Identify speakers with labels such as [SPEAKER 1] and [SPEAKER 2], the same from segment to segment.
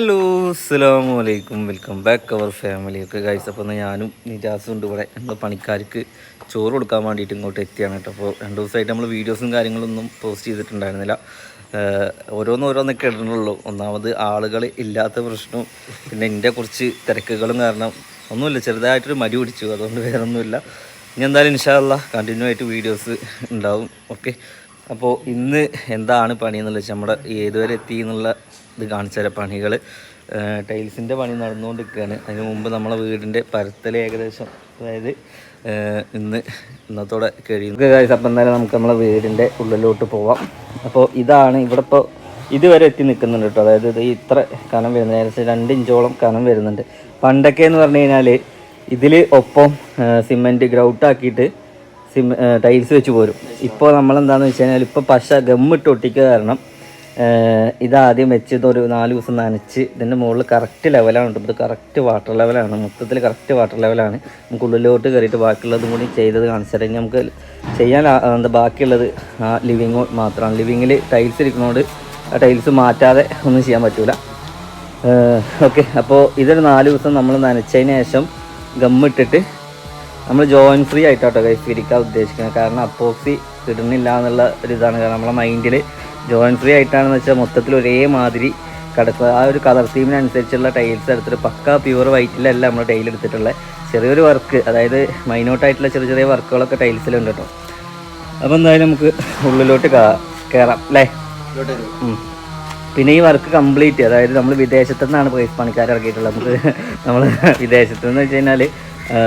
[SPEAKER 1] Hello അസ്സാം വലൈക്കും welcome back our family ഒക്കെ ഗൈസ് അപ്പോൾ ഞാനും നിജാസും ഉണ്ട് ഇവിടെ. നമ്മൾ പണിക്കാർക്ക് ചോറ് കൊടുക്കാൻ വേണ്ടിയിട്ട് ഇങ്ങോട്ട് എത്തിയാണ് കേട്ടോ. അപ്പോൾ രണ്ട് ദിവസമായിട്ട് നമ്മൾ വീഡിയോസും കാര്യങ്ങളൊന്നും പോസ്റ്റ് ചെയ്തിട്ടുണ്ടായിരുന്നില്ല. ഓരോന്നോരോന്നൊക്കെ ഇടണുള്ളൂ. ഒന്നാമത് ആളുകൾ ഇല്ലാത്ത പ്രശ്നം പിന്നെ എന്റെ കുറച്ച് തിരക്കുകളും കാരണം ഒന്നുമില്ല ചെറുതായിട്ടൊരു മടി പിടിച്ചു. അതുകൊണ്ട് വേറെ ഒന്നുമില്ല ഇനി എന്തായാലും ഇൻഷാല്ല കണ്ടിന്യൂ ആയിട്ട് വീഡിയോസ് ഉണ്ടാവും. ഓക്കെ അപ്പോൾ ഇന്ന് എന്താണ് പണി എന്നുള്ളത് വെച്ചാൽ നമ്മുടെ ഏതുവരെ എത്തി എന്നുള്ള ഇത് കാണിച്ചു തരാം പണികൾ ടൈൽസിന്റെ പണി നടന്നുകൊണ്ടിരിക്കുകയാണ്. അതിന് മുമ്പ് നമ്മളെ വീടിന്റെ പരത്തൽ ഏകദേശം അതായത് ഇന്ന് ഇന്നത്തോടെ കഴിയും. അപ്പം എന്തായാലും നമുക്ക് നമ്മളെ വീടിന്റെ ഉള്ളിലോട്ട് പോവാം. അപ്പോൾ ഇതാണ് ഇവിടെ ഇപ്പോൾ ഇതുവരെ എത്തി നിൽക്കുന്നുണ്ട് കേട്ടോ. അതായത് ഇത് ഇത്ര കനം വരുന്നത് ഏകദേശം രണ്ട് ഇഞ്ചോളം കനം വരുന്നുണ്ട്. പണ്ടൊക്കെ എന്ന് പറഞ്ഞു കഴിഞ്ഞാൽ ഇതിൽ ഒപ്പം സിമെന്റ് ഗ്രൗട്ടാക്കിയിട്ട് സിമ ടൈൽസ് വെച്ച് പോരും. ഇപ്പോൾ നമ്മളെന്താണെന്ന് വെച്ച് കഴിഞ്ഞാൽ ഇപ്പോൾ പശ ഗമ്മിട്ട് ഒട്ടിക്കുക കാരണം ഇതാദ്യം വെച്ച് ഇതൊരു നാല് ദിവസം നനച്ച് ഇതിന്റെ മുകളിൽ കറക്റ്റ് ലെവലാണ് കേട്ടോ. കറക്റ്റ് വാട്ടർ ലെവലാണ് മൊത്തത്തിൽ കറക്റ്റ് വാട്ടർ ലെവലാണ് നമുക്ക് ഉള്ളിലോട്ട് കയറിയിട്ട് ബാക്കിയുള്ളതും കൂടി ചെയ്തത് കാണിച്ചു നമുക്ക് ചെയ്യാൻ എന്താ ബാക്കിയുള്ളത് ആ ലിവിങ് മാത്രമാണ്. ലിവിങ്ങിൽ ടൈൽസ് ഇരിക്കുന്നതുകൊണ്ട് ആ ടൈൽസ് മാറ്റാതെ ഒന്നും ചെയ്യാൻ പറ്റൂല. ഓക്കെ അപ്പോൾ ഇതൊരു നാല് ദിവസം നമ്മൾ നനച്ചതിന് ശേഷം ഗമ്മിട്ടിട്ട് നമ്മൾ ജോയിൻ ഫ്രീ ആയിട്ടാട്ടോ ഗൈസ് ഇരിക്കാൻ ഉദ്ദേശിക്കുന്നത്. കാരണം അപ്പോക്സി കിടുന്നില്ല എന്നുള്ള ഒരു ഇതാണ്. കാരണം നമ്മളെ മൈൻഡിൽ ജോയിൻ ഫ്രീ ആയിട്ടാണെന്ന് വെച്ചാൽ മൊത്തത്തിൽ ഒരേ മാതിരി കിടക്കുക. ആ ഒരു കളർ തീമിനനുസരിച്ചുള്ള ടൈൽസ് എടുത്തിട്ട് പക്ക പ്യുവർ വൈറ്റിലല്ല നമ്മൾ ടൈൽ എടുത്തിട്ടുള്ളത് ചെറിയൊരു വർക്ക് അതായത് മൈനോട്ടായിട്ടുള്ള ചെറിയ ചെറിയ വർക്കുകളൊക്കെ ടൈൽസിലുണ്ട് കേട്ടോ അപ്പോൾ എന്തായാലും നമുക്ക് ഉള്ളിലോട്ട് കയറാം അല്ലേ. പിന്നെ ഈ വർക്ക് കംപ്ലീറ്റ് അതായത് നമ്മൾ വിദേശത്തു നിന്നാണ് പണിക്കാർ ഇറക്കിയിട്ടുള്ളത് നമുക്ക് നമ്മൾ വിദേശത്തു നിന്ന് വെച്ച് കഴിഞ്ഞാൽ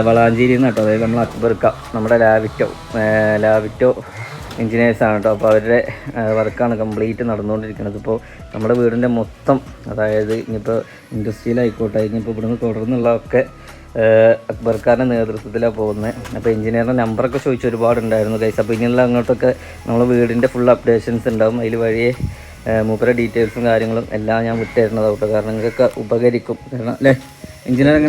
[SPEAKER 1] വളാഞ്ചേരിയിൽ നിന്ന് കേട്ടോ അതായത് നമ്മൾ അക്ബർക്ക നമ്മുടെ ലാവിറ്റോ ലാവിറ്റോ എഞ്ചിനീയേഴ്സാണ് കേട്ടോ അപ്പോൾ അവരുടെ വർക്കാണ് കംപ്ലീറ്റ് നടന്നുകൊണ്ടിരിക്കുന്നത്. ഇപ്പോൾ നമ്മുടെ വീടിന്റെ മൊത്തം അതായത് ഇനിയിപ്പോൾ ഇൻഡസ്ട്രിയിലായിക്കോട്ടെ ഇനിയിപ്പോൾ ഇവിടുന്ന് തുടർന്നുള്ളതൊക്കെ ഒക്കെ അക്ബർക്കാരുടെ നേതൃത്വത്തിലാണ് പോകുന്നത് അപ്പോൾ എഞ്ചിനീയറിന്റെ നമ്പറൊക്കെ ചോദിച്ചു ഒരുപാടുണ്ടായിരുന്നു കൈസ് അപ്പോൾ ഇനിയുള്ള അങ്ങോട്ടൊക്കെ നമ്മൾ വീടിന്റെ ഫുൾ അപ്ഡേഷൻസ് ഉണ്ടാവും. അതിൽ വഴിയെ മൂപ്പര ഡീറ്റെയിൽസും കാര്യങ്ങളും എല്ലാം ഞാൻ വിട്ടുതരുന്നതാവും കേട്ടോ കാരണം നിങ്ങൾക്കൊക്കെ ഉപകരിക്കും. കാരണം അല്ലേ? എഞ്ചിനീയറിംഗ്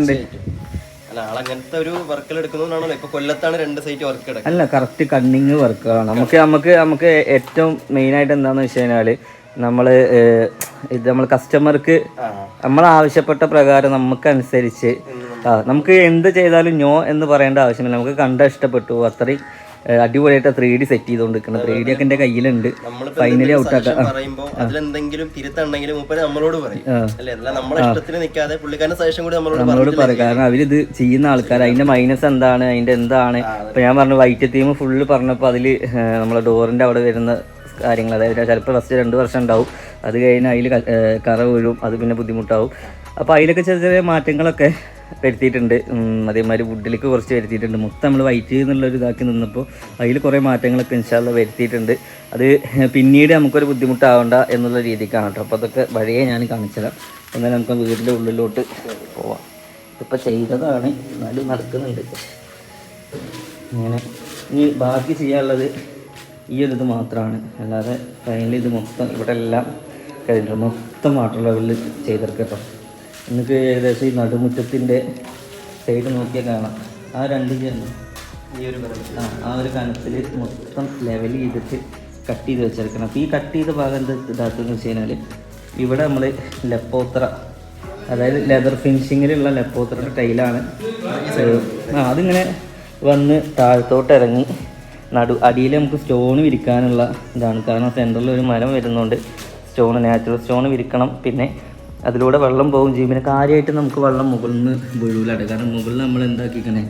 [SPEAKER 2] അല്ല ആളങ്ങനത്തെ ഒരു വർക്കിൽ എടുക്കുന്നതുകൊണ്ടാണല്ലോ ഇപ്പൊ കൊല്ലത്താണ് രണ്ട് സൈറ്റ് വർക്ക് എടുക്കുന്നത്.
[SPEAKER 1] അല്ല കറക്റ്റ് കണ്ണിങ് വർക്കുകളാണ് നമുക്ക് നമുക്ക് നമുക്ക് ഏറ്റവും മെയിനായിട്ട് എന്താണെന്ന് വെച്ച് കഴിഞ്ഞാൽ നമ്മൾ ഇത് നമ്മൾ കസ്റ്റമർക്ക് നമ്മൾ ആവശ്യപ്പെട്ട പ്രകാരം നമുക്കനുസരിച്ച് അനുസരിച്ച് നമുക്ക് എന്ത് ചെയ്താലും ഞോ എന്ന് പറയേണ്ട ആവശ്യമില്ല. നമുക്ക് കണ്ട ഇഷ്ടപ്പെട്ടു അത്രയും അടിപൊളിയായിട്ട് ത്രീ ഡി സെറ്റ് ചെയ്തുകൊണ്ടിരിക്കണം ത്രീ ഡി ഒക്കെ എന്റെ കയ്യിലുണ്ട്. ഫൈനലി ഔട്ടാക്കാം
[SPEAKER 2] പറയുമ്പോ അതിലെന്തെങ്കിലും മൂപ്പര് നമ്മളോട് പറയും. നമ്മളെ ഇഷ്ടത്തിന് നിൽക്കാതെ പുള്ളിക്കാരന്റെ സജഷൻ കൂടി നമ്മളോട്
[SPEAKER 1] പറയും. കാരണം അവരിത് ചെയ്യുന്ന ആൾക്കാർ അതിന്റെ മൈനസ് എന്താണ് അതിന്റെ എന്താണ്? ഇപ്പൊ ഞാൻ പറഞ്ഞു വൈറ്റ് തീം ഫുള്ള് പറഞ്ഞപ്പോൾ അതിൽ നമ്മളെ ഡോറിന്റെ അവിടെ വരുന്ന കാര്യങ്ങൾ അതായത് ചിലപ്പോൾ ഫസ്റ്റ് രണ്ട് വർഷം ഉണ്ടാവും. അത് കഴിഞ്ഞ് അതിൽ കറ വീഴും അത് പിന്നെ ബുദ്ധിമുട്ടാവും. അപ്പോൾ അതിലൊക്കെ ചെറിയ ചെറിയ മാറ്റങ്ങളൊക്കെ വരുത്തിയിട്ടുണ്ട്. അതേമാതിരി വുഡിലേക്ക് കുറച്ച് വരുത്തിയിട്ടുണ്ട്. മൊത്തം നമ്മൾ വൈറ്റ് എന്നുള്ളൊരു ഇതാക്കി നിന്നപ്പോൾ അതിൽ കുറേ മാറ്റങ്ങളൊക്കെ ഇൻഷാല്ല വരുത്തിയിട്ടുണ്ട്. അത് പിന്നീട് നമുക്കൊരു ബുദ്ധിമുട്ടാവണ്ട എന്നുള്ള രീതിക്കാണ് കേട്ടോ. അപ്പോൾ അതൊക്കെ വഴിയെ ഞാൻ കാണിച്ചതാണ് എന്നാലും നമുക്ക് വീടിന്റെ ഉള്ളിലോട്ട് പോവാം. ഇതിപ്പോൾ ചെയ്തതാണ്. എന്നാലും നടക്കുന്നുണ്ട്. ഇങ്ങനെ. ഇനി ബാക്കി ചെയ്യാനുള്ളത് ഈ ഒരു ഇത് മാത്രമാണ്. അല്ലാതെ ഫൈനലി ഇത് മൊത്തം ഇവിടെ എല്ലാം കഴിഞ്ഞിട്ടുണ്ട് മൊത്തം വാട്ടർ ലെവലിൽ ചെയ്തെടുക്കട്ടോ നിങ്ങൾക്ക് ഏകദേശം ഈ നടുമുറ്റത്തിന്റെ സൈഡ് നോക്കിയാൽ കാണാം. ആ രണ്ട് ചെയ്യുന്നു
[SPEAKER 2] ഈ ഒരു.
[SPEAKER 1] ആ ആ ഒരു കനത്തിൽ മൊത്തം ലെവൽ ചെയ്തിട്ട് കട്ട് ചെയ്ത് വെച്ചെടുക്കണം. അപ്പോൾ ഈ കട്ട് ചെയ്ത ഭാഗം എന്ത് ഇതാക്കുകയെന്ന് വെച്ച് കഴിഞ്ഞാൽ ഇവിടെ നമ്മൾ ലെപ്പോത്ര അതായത് ലെതർ ഫിനിഷിങ്ങിലുള്ള ലപ്പോത്ര ടൈലാണ് ആ അതിങ്ങനെ വന്ന് താഴത്തോട്ട് ഇറങ്ങി നടു അടിയിൽ നമുക്ക് സ്റ്റോൺ വിരിക്കാനുള്ള ഇതാണ്. കാരണം സെന്ററിൽ ഒരു മരം വരുന്നുണ്ട്. സ്റ്റോൺ നാച്ചുറൽ സ്റ്റോൺ വിരിക്കണം. പിന്നെ അതിലൂടെ വെള്ളം പോകും ചെയ്യും. പിന്നെ കാര്യമായിട്ട് നമുക്ക് വെള്ളം മുകളിൽ നിന്ന് വീഴൂലാട്ടെ. കാരണം മുകളിൽ നമ്മൾ എന്താക്കിക്കണേ?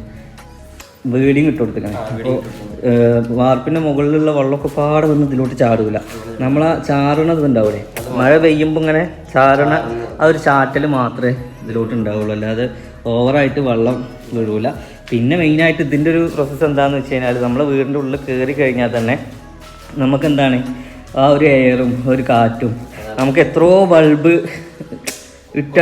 [SPEAKER 1] വീടിങ് ഇട്ട് കൊടുത്തേക്കണേ അപ്പോൾ വാർപ്പിന്റെ മുകളിലുള്ള വെള്ളമൊക്കെ പാടെ വന്ന് ഇതിലോട്ട് ചാടൂല. നമ്മൾ ആ ചാറണത് ഉണ്ടാവൂലെ? മഴ പെയ്യുമ്പോൾ ഇങ്ങനെ ചാറണ ആ ഒരു ചാറ്റൽ മാത്രമേ ഇതിലോട്ട് ഉണ്ടാവുള്ളൂ. അല്ലാതെ ഓവറായിട്ട് വെള്ളം വീഴൂല. പിന്നെ മെയിനായിട്ട് ഇതിന്റെ ഒരു പ്രോസസ്സ് എന്താണെന്ന് വെച്ച് കഴിഞ്ഞാൽ നമ്മളെ വീടിന്റെ ഉള്ളിൽ കയറി കഴിഞ്ഞാൽ തന്നെ നമുക്കെന്താണ്? ആ ഒരു എയറും ഒരു കാറ്റും നമുക്ക് എത്രയോ ബൾബ് ഇട്ട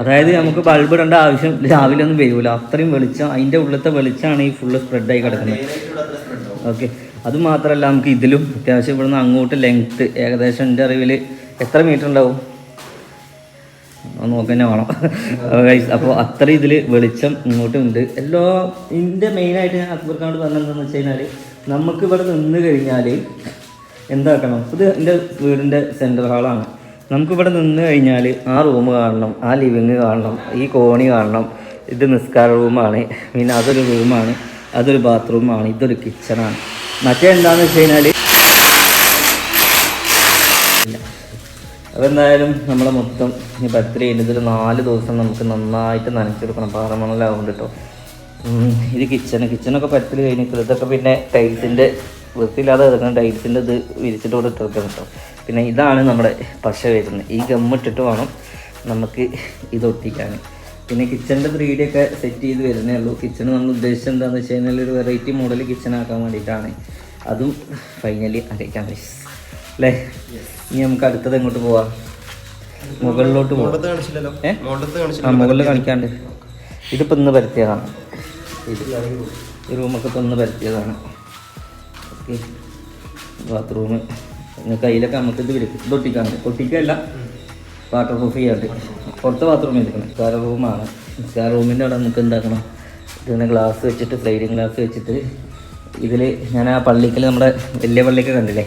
[SPEAKER 1] അതായത് നമുക്ക് ബൾബ് ഇടേണ്ട ആവശ്യം രാവിലെ ഒന്നും വരില്ല അത്രയും വെളിച്ചം അതിന്റെ ഉള്ളിലത്തെ വെളിച്ചമാണ് ഈ ഫുള്ള് സ്പ്രെഡായി കിടക്കുന്നത്. ഓക്കെ അത് മാത്രമല്ല നമുക്ക് ഇതിലും അത്യാവശ്യം ഇവിടുന്ന് അങ്ങോട്ട് ലെങ്ത്ത് ഏകദേശം എന്റെ അറിവിൽ എത്ര മീറ്റർ ഉണ്ടാവും? അത് നോക്കന്നെ വേണം അപ്പോൾ അത്ര ഇതിൽ വെളിച്ചം ഇങ്ങോട്ടും ഉണ്ട് എല്ലാ ഇതിന്റെ മെയിനായിട്ട് ഞാൻ അക്ബർ ഖാനോട് പറഞ്ഞതെന്ന് വെച്ച് കഴിഞ്ഞാൽ നമുക്ക് ഇവിടെ നിന്ന് കഴിഞ്ഞാൽ എന്താക്കണം ഇത് എന്റെ വീടിന്റെ സെന്റർ ഹാളാണ് നമുക്കിവിടെ നിന്ന് കഴിഞ്ഞാൽ ആ റൂം കാണണം ആ ലിവിങ് കാണണം ഈ കോണി കാണണം. ഇത് നിസ്കാര റൂമാണ് പിന്നെ അതൊരു റൂമാണ് അതൊരു ബാത്റൂമാണ് ഇതൊരു കിച്ചണാണ് മറ്റേ എന്താണെന്ന് വെച്ച് കഴിഞ്ഞാൽ അപ്പോൾ എന്തായാലും നമ്മളെ മൊത്തം ഈ ബർത്ത്ഡേ ഇതിൽ നാല് ദിവസം നമുക്ക് നന്നായിട്ട് നനച്ചെടുക്കണം. പാറമണലാവുന്നുണ്ട് കേട്ടോ ഇത് കിച്ചണ് കിച്ചണൊക്കെ പരത്തിൽ കഴിഞ്ഞിട്ട് ഇതൊക്കെ പിന്നെ ടൈൽസിന്റെ വൃത്തിയില്ലാതെ കിടക്കുന്ന ടൈൽസിന്റെ ഇത് വിരിച്ചിട്ട് കൂടെ ഇട്ടിരിക്കണം കേട്ടോ പിന്നെ ഇതാണ് നമ്മുടെ പശ വരുന്നത്. ഈ ഗമ്മിട്ടിട്ട് വേണം നമുക്ക് ഇത് ഒട്ടിക്കാൻ പിന്നെ കിച്ചണിന്റെ ത്രീ ഡി ഒക്കെ സെറ്റ് ചെയ്ത് വരുന്നേ ഉള്ളൂ. കിച്ചൺ നമ്മൾ ഉദ്ദേശിച്ചത് എന്താണെന്ന് വെച്ച് കഴിഞ്ഞാൽ ഒരു വെറൈറ്റി മോഡൽ കിച്ചൺ ആക്കാൻ വേണ്ടിയിട്ടാണ്. അതും ഫൈനലി അരയ്ക്കാൻ പറ്റും അല്ലേ ഇനി നമുക്ക് അടുത്തത് എങ്ങോട്ട് പോവാം? മുകളിലോട്ട്
[SPEAKER 2] പോകാം
[SPEAKER 1] ആ മുകളിൽ കാണിക്കാണ്ട്. ഇതിപ്പോൾ ഇന്ന് പരത്തിയതാണ് ഈ റൂമൊക്കെ ഇപ്പോൾ ഇന്ന് പരത്തിയതാണ് ഓക്കെ. ബാത്റൂം. കയ്യിലൊക്കെ നമുക്ക് ഇത് വിളിക്കും ഇത് ഒട്ടിക്കാണ്ട് ഒട്ടിക്കല്ല വാട്ടർ പ്രൂഫ് ചെയ്യാണ്ട്. പുറത്ത് ബാത്റൂം എടുക്കണം നിസ്കാര റൂമാണ്. നിസ്കാര റൂമിന്റെ അവിടെ നമുക്ക് എന്താക്കണം? ഇതിങ്ങനെ ഗ്ലാസ് വെച്ചിട്ട് സ്ലൈഡിങ് ഗ്ലാസ് വെച്ചിട്ട് ഇതിൽ ഞാൻ ആ പള്ളിക്കൽ നമ്മുടെ വലിയ പള്ളിക്ക് കണ്ടില്ലേ?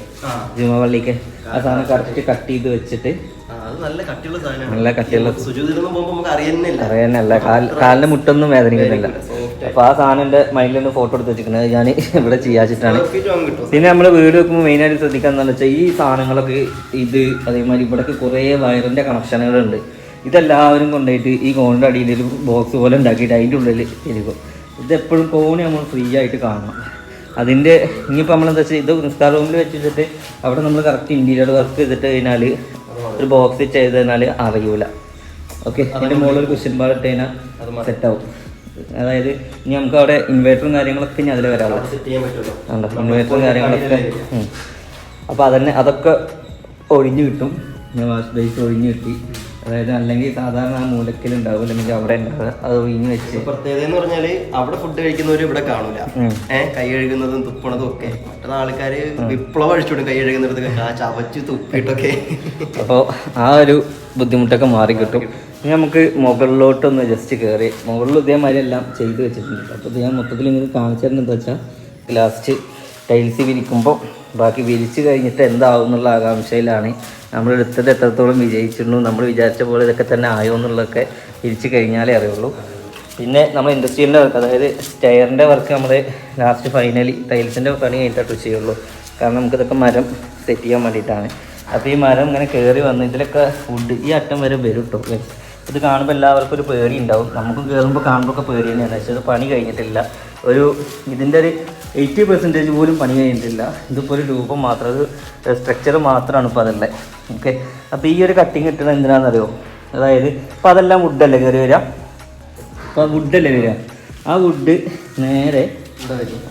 [SPEAKER 1] ജുമ പള്ളിക്ക് ആ സാധനം കറക്റ്റ് കട്ട് ചെയ്ത് വെച്ചിട്ട്
[SPEAKER 2] നല്ല കട്ടിയുള്ള സാധനമാണ്
[SPEAKER 1] അറിയാനല്ല കാലിന്റെ മുട്ടൊന്നും വേദനിക്കുന്നില്ല. അപ്പൊ ആ സാധനം എന്റെ മൈൻഡിൽ നിന്ന് ഫോട്ടോ എടുത്ത് വെച്ചിരിക്കുന്നത് ഞാൻ ഇവിടെ ചെയ്യാച്ചിട്ടാണ്. പിന്നെ നമ്മൾ വീട് വെക്കുമ്പോൾ മെയിനായിട്ട് ആയിട്ട് ശ്രദ്ധിക്കാന്ന് വെച്ചാൽ ഈ സാധനങ്ങളൊക്കെ ഇത് അതേമാതിരി ഇവിടെ കുറേ വയറിന്റെ കണക്ഷനുകളുണ്ട്. ഇതെല്ലാവരും കൊണ്ടുപോയിട്ട് ഈ കോണിന്റെ അടിയിൽ ഒരു ബോക്സ് പോലെ ഉണ്ടാക്കിയിട്ട് അതിന്റെ ഉള്ളിൽ ഇരിക്കും ഇതെപ്പോഴും കോണി നമ്മൾ ഫ്രീ ആയിട്ട് കാണണം അതിന്റെ ഇനിയിപ്പോൾ നമ്മളെന്താ വെച്ചാൽ ഇത് നിസ്കാര റൂമിൽ വെച്ചിട്ട് അവിടെ നമ്മൾ കറക്റ്റ് ഇന്റീരിയർ വർക്ക് ചെയ്തിട്ട് കഴിഞ്ഞാൽ ഒരു ബോക്സ് ചെയ്ത് കഴിഞ്ഞാൽ അറിയൂല. ഓക്കെ അതിന്റെ മുകളിൽ ഒരു ക്വസ്റ്റ്യൻ ബാർ ഇട്ട് കഴിഞ്ഞാൽ സെറ്റ് ആവും. അതായത് ഇനി നമുക്ക് അവിടെ ഇൻവേർട്ടറും കാര്യങ്ങളൊക്കെ ഇനി അതിൽ
[SPEAKER 2] വരാറുള്ളൂ
[SPEAKER 1] ഉണ്ടോ ഇൻവേർട്ടറും കാര്യങ്ങളൊക്കെ. അപ്പോൾ അതന്നെ അതൊക്കെ ഒഴിഞ്ഞു കിട്ടും. വാഷ് ബേസ് ഒഴിഞ്ഞു കിട്ടി. അതായത് അല്ലെങ്കിൽ സാധാരണ ആ മൂലക്കിൽ ഉണ്ടാവും അല്ലെങ്കിൽ അവിടെ ഉണ്ടാവുക. അത് ഒഴിഞ്ഞു വെച്ച്.
[SPEAKER 2] പ്രത്യേകത എന്ന് പറഞ്ഞാൽ അവിടെ ഫുഡ് കഴിക്കുന്നവര് ഇവിടെ കാണൂല. ഏഹ് കൈ കഴുകുന്നതും തുപ്പണതും ഒക്കെ. മറ്റുള്ള ആൾക്കാര് വിപ്ലവം അഴിച്ചുവിടും കൈ കഴുകുന്നിടത്തൊക്കെ. ആ ചവച്ച് തുപ്പിയിട്ടൊക്കെ.
[SPEAKER 1] അപ്പോൾ ആ ഒരു ബുദ്ധിമുട്ടൊക്കെ മാറി കിട്ടും ഇനി നമുക്ക് മുകളിലോട്ടൊന്ന് ജസ്റ്റ് കയറി മുകളിൽ ഇതേമാതിരി എല്ലാം ചെയ്ത് വെച്ചിട്ടുണ്ട്. അപ്പോൾ ഇത് ഞാൻ മൊത്തത്തിൽ ഇങ്ങനെ കാണിച്ചു തരുന്നത് എന്താ വെച്ചാൽ ലാസ്റ്റ് ടൈൽസ് വിരിക്കുമ്പോൾ ബാക്കി വിരിച്ചു കഴിഞ്ഞിട്ട് എന്താവും എന്നുള്ള ആകാംക്ഷയിലാണ്. നമ്മൾ എടുത്തത് എത്രത്തോളം വിജയിച്ചിരുന്നു നമ്മൾ വിചാരിച്ച പോലെ ഇതൊക്കെ തന്നെ ആയോ എന്നുള്ളതൊക്കെ വിരിച്ച് കഴിഞ്ഞാലേ അറിയുള്ളൂ. പിന്നെ നമ്മൾ ഇൻഡസ്ട്രിയലിന്റെ വർക്ക് അതായത് സ്റ്റെയറിന്റെ വർക്ക് നമ്മൾ ലാസ്റ്റ് ഫൈനലി ടൈൽസിന്റെ പണി കഴിഞ്ഞിട്ടേ ചെയ്യുള്ളൂ. കാരണം നമുക്കിതൊക്കെ മരം സെറ്റ് ചെയ്യാൻ വേണ്ടിയിട്ടാണ്. അപ്പോൾ ഈ മരം ഇങ്ങനെ കയറി വന്ന് ഇതിലൊക്കെ ഫുഡ് ഈ അറ്റം വരെ വരും കേട്ടോ. ഇത് കാണുമ്പോൾ എല്ലാവർക്കും ഒരു പേടി ഉണ്ടാവും. നമുക്കും കയറുമ്പോൾ കാണുമ്പോൾ ഒക്കെ പേടി തന്നെയാണ്. പക്ഷേ ഇത് പണി കഴിഞ്ഞിട്ടില്ല. ഒരു ഇതിന്റെ ഒരു എയ്റ്റി പെർസെന്റേജ് പോലും പണി കഴിഞ്ഞിട്ടില്ല. ഇതിപ്പോൾ ഒരു രൂപം മാത്രം ഒരു സ്ട്രക്ചർ മാത്രമാണ് ഇപ്പോൾ അതുള്ളത് ഓക്കെ അപ്പോൾ ഈ ഒരു കട്ടിങ് കിട്ടുന്നത് എന്തിനാണെന്നറിയോ? അതായത് ഇപ്പോൾ അതെല്ലാം വുഡല്ലേ കയറി വരിക? ആ വുഡല്ലേ വരിക ആ വുഡ് നേരെ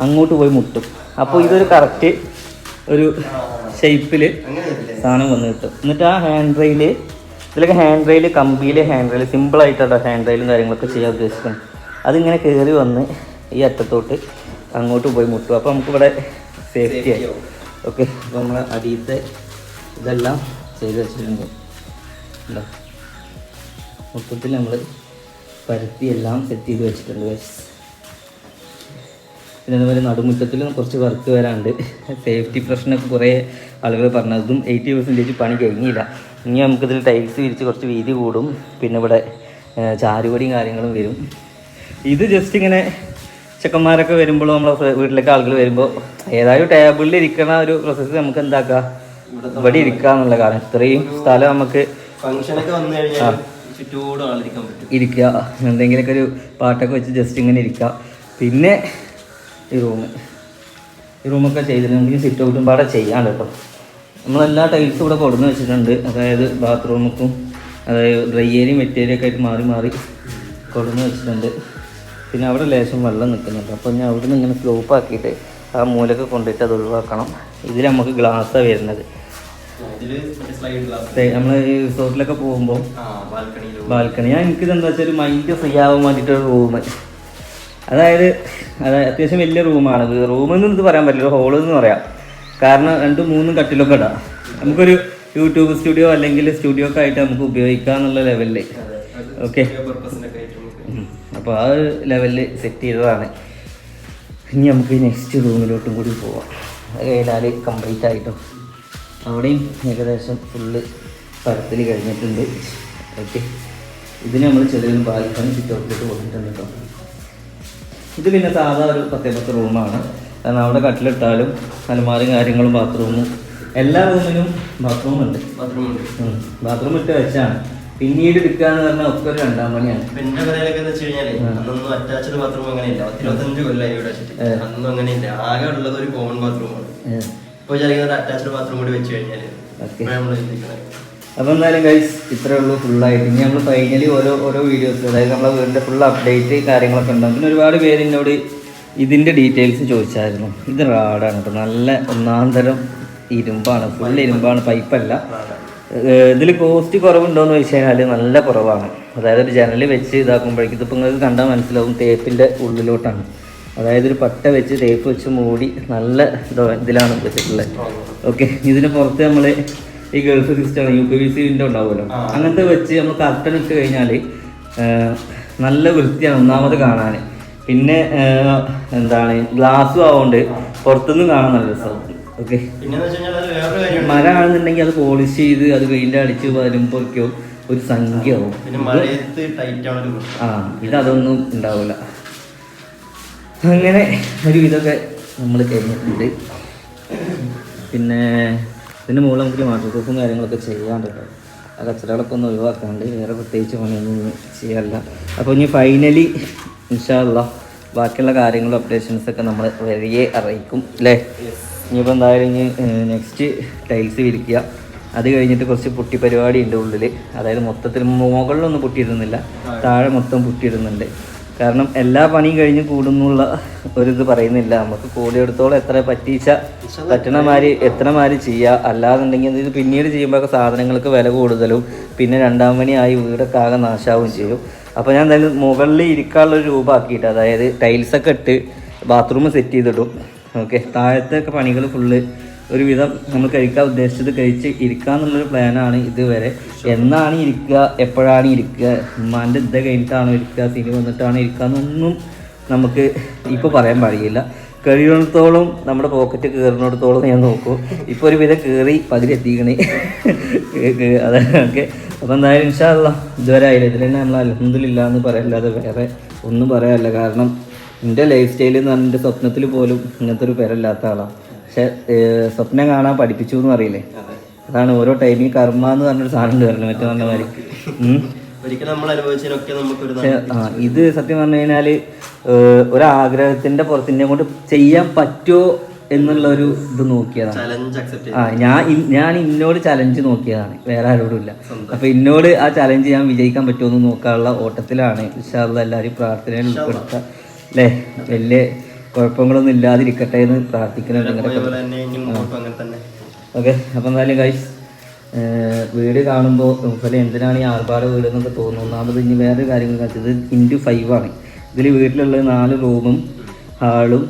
[SPEAKER 1] അങ്ങോട്ട് പോയി മുട്ടും. അപ്പോൾ ഇതൊരു കറക്റ്റ് ഒരു ഷേപ്പിൽ സാധനം വന്ന് കിട്ടും. എന്നിട്ട് ആ ഹാൻഡ് റെയിൽ ഇതിലൊക്കെ ഹാൻഡ് റെയിൽ കമ്പിയിൽ ഹാൻഡ് റെയിൽ സിമ്പിളായിട്ടാണ് ഹാൻഡ് റെയിലും കാര്യങ്ങളൊക്കെ ചെയ്യാൻ ഉദ്ദേശിക്കുന്നത്. അതിങ്ങനെ കയറി വന്ന് ഈ അറ്റത്തോട്ട് അങ്ങോട്ട് പോയി മുട്ടും. അപ്പോൾ നമുക്കിവിടെ സേഫ്റ്റി ആയി. ഓക്കെ അപ്പോൾ നമ്മൾ അടിയത്തെ ഇതെല്ലാം ചെയ്ത് വെച്ചിട്ടുണ്ട്. മൊത്തത്തിൽ നമ്മൾ പരത്തി എല്ലാം സെറ്റ് ചെയ്ത് വെച്ചിട്ടുണ്ട്. പിന്നെ അതുപോലെ നടുമുറ്റത്തിൽ കുറച്ച് വർക്ക് വരാണ്ട് സേഫ്റ്റി പ്രശ്നമൊക്കെ കുറേ ആളുകൾ പറഞ്ഞു. അതും എയ്റ്റി പെർസെന്റേജ് പണി കഴിഞ്ഞില്ല. ഇനി നമുക്കിതിൽ ടൈൽസ് വിരിച്ച് കുറച്ച് വീതി കൂടും. പിന്നെ ഇവിടെ ചാരുപടിയും കാര്യങ്ങളും വരും. ഇത് ജസ്റ്റ് ഇങ്ങനെ ചെക്കന്മാരൊക്കെ വരുമ്പോൾ നമ്മളെ വീട്ടിലേക്ക് ആളുകൾ വരുമ്പോൾ ഏതായാലും ടേബിളിൽ ഇരിക്കണ ഒരു പ്രോസസ്സ് നമുക്ക് എന്താക്കാം? ഇവിടെ ഇരിക്കുക എന്നുള്ള കാരണം ഇത്രയും സ്ഥലം നമുക്ക് ഇരിക്കുക എന്തെങ്കിലുമൊക്കെ ഒരു പാട്ടൊക്കെ വെച്ച് ജസ്റ്റ് ഇങ്ങനെ ഇരിക്കുക പിന്നെ ഈ റൂം ഈ റൂമൊക്കെ ചെയ്തിട്ട് നമുക്ക് സിറ്റ് ഔട്ടും പാടെ ചെയ്യാം കേട്ടോ. നമ്മളെല്ലാ ടൈൽസും ഇവിടെ കൊടുന്ന് വെച്ചിട്ടുണ്ട്. അതായത് ബാത്റൂമുക്കും അതായത് ഡ്രൈ ഏരിയയും വെറ്റ് ഏരിയ ഒക്കെ ആയിട്ട് മാറി മാറി കൊടുന്ന് വെച്ചിട്ടുണ്ട്. പിന്നെ അവിടെ ലേശം വെള്ളം നിൽക്കുന്നുണ്ട്. അപ്പോൾ ഞാൻ അവിടെ നിന്ന് ഇങ്ങനെ സ്ലോപ്പ് ആക്കിയിട്ട് ആ മൂലൊക്കെ കൊണ്ടുപോയിട്ട് അത് ഒഴിവാക്കണം. ഇതിൽ നമുക്ക് ഗ്ലാസ്സാണ് വരുന്നത്. നമ്മൾ ഈ റിസോർട്ടിലൊക്കെ പോകുമ്പോൾ ബാൽക്കണി ഞാൻ എനിക്കിത് എന്താ വെച്ചാൽ മൈൻഡ് ഫ്രീ ആവാൻ വേണ്ടിയിട്ടൊരു റൂം അതായത് അതായത് അത്യാവശ്യം വലിയ റൂമാണ് റൂമെന്ന് ഇത് പറയാൻ പറ്റില്ല. ഹോൾ എന്ന് പറയാം. കാരണം രണ്ടും മൂന്നും കട്ടിലൊക്കെ ഇടാം. നമുക്കൊരു യൂട്യൂബ് സ്റ്റുഡിയോ അല്ലെങ്കിൽ സ്റ്റുഡിയോ ഒക്കെ ആയിട്ട് നമുക്ക് ഉപയോഗിക്കാം എന്നുള്ള ലെവലിൽ ഓക്കെ അപ്പോൾ ആ ഒരു ലെവലിൽ സെറ്റ് ചെയ്തതാണ്. ഇനി നമുക്ക് നെക്സ്റ്റ് റൂമിലോട്ടും കൂടി പോവാം. കഴിഞ്ഞാൽ കംപ്ലീറ്റ് ആയിട്ടോ അവിടെയും ഏകദേശം ഫുള്ള് പരത്തിൽ കഴിഞ്ഞിട്ടുണ്ട്. ഓക്കെ ഇതിന് നമ്മൾ ചെറിയൊരു ബാൽക്കണി ചുറ്റോട്ടിട്ട് പോയിട്ടുണ്ട് കേട്ടോ ഇത് പിന്നെ സാധാ ഒരു പത്തേ പത്ത് റൂമാണ് കാരണം അവിടെ കട്ടിലിട്ടാലും അലമാരും കാര്യങ്ങളും ബാത്റൂമും എല്ലാ റൂമിനും ബാത്റൂമുണ്ട് ബാത്റൂമുണ്ട്
[SPEAKER 2] ബാത്റൂം
[SPEAKER 1] ഇട്ട് വെച്ചാണ്. പിന്നീട് വിൽക്കാന്ന് പറഞ്ഞാൽ ഒക്കെ ഒരു രണ്ടാം പണിയാണ്.
[SPEAKER 2] പിന്നെ എന്ന് വെച്ച് കഴിഞ്ഞാൽ അന്നൊന്നും അറ്റാച്ച്ഡ് ബാത്റൂം അങ്ങനെ ഇല്ല ഇരുപത്തഞ്ച് കൊല്ലം ഇവിടെ. അന്നൊന്നും അങ്ങനെ ഇല്ല ആകെ ഉള്ളത് ഒരു കോമൺ ബാത്റൂമാണ്. ഇപ്പൊ വിചാരിക്കുന്നത് അറ്റാച്ച്ഡ് ബാത്റൂം കൂടി വെച്ച് കഴിഞ്ഞാൽ
[SPEAKER 1] അപ്പൊ എന്തായാലും ഗൈസ് ഇത്രേ ഉള്ളൂ ഫുള്ളായിട്ട് ഇനി നമ്മൾ ഫൈനലി ഓരോ ഓരോ വീഡിയോസ് അതായത് നമ്മളെ വീടിന്റെ ഫുൾ അപ്ഡേറ്റ് കാര്യങ്ങളൊക്കെ ഉണ്ടാകും പിന്നെ ഒരുപാട് പേര് എന്നോട് ഇതിന്റെ ഡീറ്റെയിൽസ് ചോദിച്ചായിരുന്നു. ഇത് റാഡാണ് കേട്ടോ നല്ല ഒന്നാം തരം ഇരുമ്പാണ്. ഫുൾ ഇരുമ്പാണ്. പൈപ്പല്ല. ഇതിൽ കോസ്റ്റ് കുറവുണ്ടോയെന്ന് ചോദിച്ചു കഴിഞ്ഞാൽ നല്ല കുറവാണ്. അതായത് ഒരു ജനൽ വെച്ച് ഇതാക്കുമ്പോഴേക്കും ഇതിപ്പോൾ നിങ്ങൾക്ക് കണ്ടാൽ മനസ്സിലാവും തേപ്പിന്റെ ഉള്ളിലോട്ടാണ്. അതായത് ഒരു പട്ട വെച്ച് തേപ്പ് വെച്ച് മൂടി നല്ല ഇതോ- ഇതിലാണ് വെച്ചിട്ടുള്ളത്. ഓക്കെ ഇതിന് പുറത്ത് നമ്മൾ ഈ Gulf system U P V C window ഉണ്ടാവുമല്ലോ. അങ്ങനത്തെ വെച്ച് നമ്മൾ കർട്ടൻ ഇട്ട് കഴിഞ്ഞാൽ നല്ല വൃത്തിയാണ് ഒന്നാമത് കാണാൻ പിന്നെ എന്താണ് ഗ്ലാസ്സും ആവുകൊണ്ട് പുറത്തുനിന്ന് കാണാൻ നല്ല രസമാണ് ഓക്കെ.
[SPEAKER 2] പിന്നെന്ന് ആണെന്നുണ്ടെങ്കിൽ അത്
[SPEAKER 1] പോളിഷ് ചെയ്ത് അത് പെയിന്റ് അടിച്ച് വരുമ്പോഴേക്കോ ഒരു സംഖ്യ ആവും
[SPEAKER 2] പിന്നെ ഇത് അതൊന്നും
[SPEAKER 1] ആ ഉണ്ടാവില്ല. അങ്ങനെ ഒരു ഇതൊക്കെ നമ്മൾ കഴിഞ്ഞിട്ടുണ്ട്. പിന്നെ ഇതിന് മുകളിൽ നമുക്ക് വാട്ടർ പ്രൂഫും കാര്യങ്ങളൊക്കെ ചെയ്യാണ്ട് കേട്ടോ ആ കച്ചറകളൊക്കെ ഒന്ന് ഒഴിവാക്കാണ്ട് വേറെ പ്രത്യേകിച്ച് പണിയൊന്നും ചെയ്യാറില്ല അപ്പോൾ ഇനി ഫൈനലി ഇൻഷാല്ല ബാക്കിയുള്ള കാര്യങ്ങളും അപ്ഡേഷൻസൊക്കെ നമ്മൾ വഴിയെ അറിയിക്കും അല്ലേ? ഇനിയിപ്പോൾ എന്തായാലും ഇനി നെക്സ്റ്റ് ടൈൽസ് വിരിക്കുക. അത് കഴിഞ്ഞിട്ട് കുറച്ച് പൊട്ടി പരിപാടി ഉണ്ട് ഉള്ളിൽ അതായത് മൊത്തത്തിൽ മുകളിലൊന്നും പൊട്ടിയിരുന്നില്ല താഴെ മൊത്തം പൊട്ടിയിടുന്നുണ്ട്. കാരണം എല്ലാ പണിയും കഴിഞ്ഞ് കൂടുന്നുള്ള ഒരിത് പറയുന്നില്ല. നമുക്ക് കൂടിയെടുത്തോളം എത്ര പറ്റീച്ച പറ്റണമാതിരി എത്രമാതിരി ചെയ്യുക അല്ലാന്നുണ്ടെങ്കിൽ ഇത് പിന്നീട് ചെയ്യുമ്പോൾ സാധനങ്ങൾക്ക് വില കൂടുതലും. പിന്നെ രണ്ടാം പണിയായി വീടൊക്കെ ആകെ നാശാവും ചെയ്യും. അപ്പോൾ ഞാൻ എന്തായാലും മുകളിൽ ഇരിക്കാനുള്ള ഒരു രൂപമാക്കിയിട്ട് അതായത് ടൈൽസൊക്കെ ഇട്ട് ബാത്റൂം സെറ്റ് ചെയ്തിടും. ഓക്കെ താഴത്തെ ഒക്കെ പണികൾ ഫുള്ള് ഒരുവിധം നമ്മൾ കഴിക്കാൻ ഉദ്ദേശിച്ചത് കഴിച്ച് ഇരിക്കുക എന്നുള്ളൊരു പ്ലാനാണ് ഇതുവരെ. എന്നാണ് ഇരിക്കുക എപ്പോഴാണ് ഇരിക്കുക ഉമ്മാന്റെ ഇത് കഴിഞ്ഞിട്ടാണോ ഇരിക്കുക സിനി വന്നിട്ടാണോ ഇരിക്കുക എന്നൊന്നും നമുക്ക് ഇപ്പോൾ പറയാൻ പാടില്ല. കഴിയുന്നിടത്തോളം നമ്മുടെ പോക്കറ്റ് കയറുന്നിടത്തോളം ഞാൻ നോക്കും. ഇപ്പോൾ ഒരു വിധം കയറി പതിലെത്തിക്കണേ അതൊക്കെ അപ്പോൾ എന്തായാലും ഇൻഷാല്ല ഇതുവരെ ആയില്ല? ഇതിൽ തന്നെ നമ്മൾ അലഹമില്ല എന്ന് പറയല്ലാതെ വേറെ ഒന്നും പറയാനല്ല. കാരണം എന്റെ ലൈഫ് സ്റ്റൈലിൽ നിന്ന് എന്റെ സ്വപ്നത്തിൽ പോലും ഇങ്ങനത്തെ ഒരു പേരല്ലാത്ത ആളാണ് പക്ഷെ സ്വപ്നം കാണാൻ പഠിപ്പിച്ചു എന്ന് അറിയില്ലേ അതാണ് ഓരോ ടൈമിൽ കർമ്മ എന്ന് പറഞ്ഞൊരു സാധനം പറഞ്ഞു മറ്റേ പറഞ്ഞ മാതിരി. ഇത് സത്യം പറഞ്ഞു കഴിഞ്ഞാൽ ഒരാഗ്രഹത്തിന്റെ പുറത്തിനെ കൊണ്ട് ചെയ്യാൻ പറ്റുമോ എന്നുള്ള ഒരു ഇത് നോക്കിയതാണ്. ആ ഞാൻ ഞാൻ ഇന്നോട് ചലഞ്ച് നോക്കിയതാണ് വേറെ ആരോടും ഇല്ല അപ്പൊ ഇന്നോട് ആ ചലഞ്ച് ഞാൻ വിജയിക്കാൻ പറ്റുമെന്ന് നോക്കാനുള്ള ഓട്ടത്തിലാണ് ഇൻഷാല്ല എല്ലാവരും പ്രാർത്ഥനയിൽ ഉൾപ്പെടുത്തുക അല്ലേ വലിയ കുഴപ്പങ്ങളൊന്നും ഇല്ലാതിരിക്കട്ടെ എന്ന് പ്രാർത്ഥിക്കുന്നുണ്ട് ഓക്കെ അപ്പം എന്തായാലും ഗൈസ് വീട് കാണുമ്പോൾ നമുക്കല്ലേ എന്തിനാണ് ഈ ആർഭാട വീട് എന്നൊക്കെ തോന്നുന്നു. ഒന്നാമത് ഇനി വേറെ കാര്യങ്ങൾ ഇത് ഇന്റു ഫൈവ് ആണ്. ഇതിൽ വീട്ടിലുള്ള നാല് റൂമും ഹാളും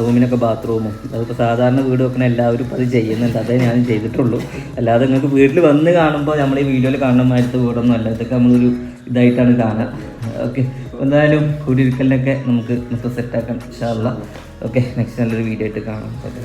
[SPEAKER 1] റൂമിനൊക്കെ ബാത്റൂമും. അതിപ്പോൾ സാധാരണ വീട് വെക്കുന്ന എല്ലാവരും ഇപ്പോൾ അത് ചെയ്യുന്നുണ്ട്. അതേ ഞാൻ ചെയ്തിട്ടുള്ളൂ. അല്ലാതെ നിങ്ങൾക്ക് വീട്ടിൽ വന്ന് കാണുമ്പോൾ നമ്മൾ ഈ വീഡിയോയിൽ കാണുന്ന മാതിരത്തെ വീടൊന്നും അല്ല. ഇതൊക്കെ നമ്മളൊരു ഇതായിട്ടാണ് കാണുക ഓക്കെ എന്തായാലും കൂടിയിരിക്കലിനൊക്കെ നമുക്ക് മൊത്തം സെറ്റാക്കാം ഇൻഷാല്ല ഓക്കെ നെക്സ്റ്റ് നല്ലൊരു വീഡിയോ ആയിട്ട് കാണാം. ഓക്കെ